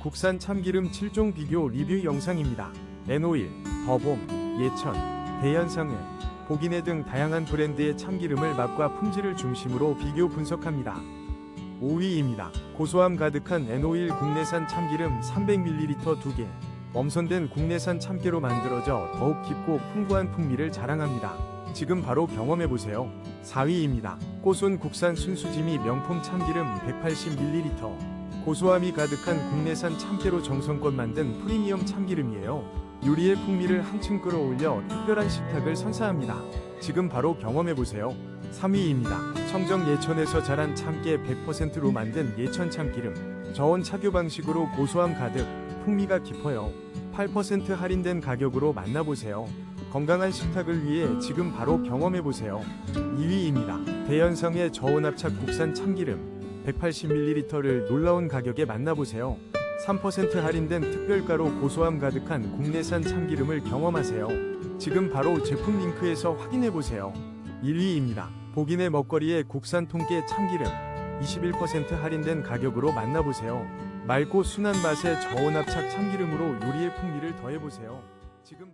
국산 참기름 7종 비교 리뷰 영상입니다. 에노일, 더봄, 예천, 대연성은, 보기네 등 다양한 브랜드의 참기름을 맛과 품질을 중심으로 비교 분석합니다. 5위입니다. 고소함 가득한 에노일 국내산 참기름 300ml 2개. 엄선된 국내산 참깨로 만들어져 더욱 깊고 풍부한 풍미를 자랑합니다. 지금 바로 경험해보세요. 4위입니다. 꽃은 국산 순수지미 명품 참기름 180ml. 고소함이 가득한 국내산 참깨로 정성껏 만든 프리미엄 참기름이에요. 요리의 풍미를 한층 끌어올려 특별한 식탁을 선사합니다. 지금 바로 경험해보세요. 3위입니다. 청정 예천에서 자란 참깨 100%로 만든 예천 참기름. 저온 착유 방식으로 고소함 가득, 풍미가 깊어요. 8% 할인된 가격으로 만나보세요. 건강한 식탁을 위해 지금 바로 경험해보세요. 2위입니다. 대연성의 저온 압착 국산 참기름 180ml를 놀라운 가격에 만나보세요. 3% 할인된 특별가로 고소함 가득한 국내산 참기름을 경험하세요. 지금 바로 제품 링크에서 확인해보세요. 1위입니다. 복인의 먹거리에 국산 통깨 참기름 21% 할인된 가격으로 만나보세요. 맑고 순한 맛의 저온 압착 참기름으로 요리의 풍미를 더해보세요. 지금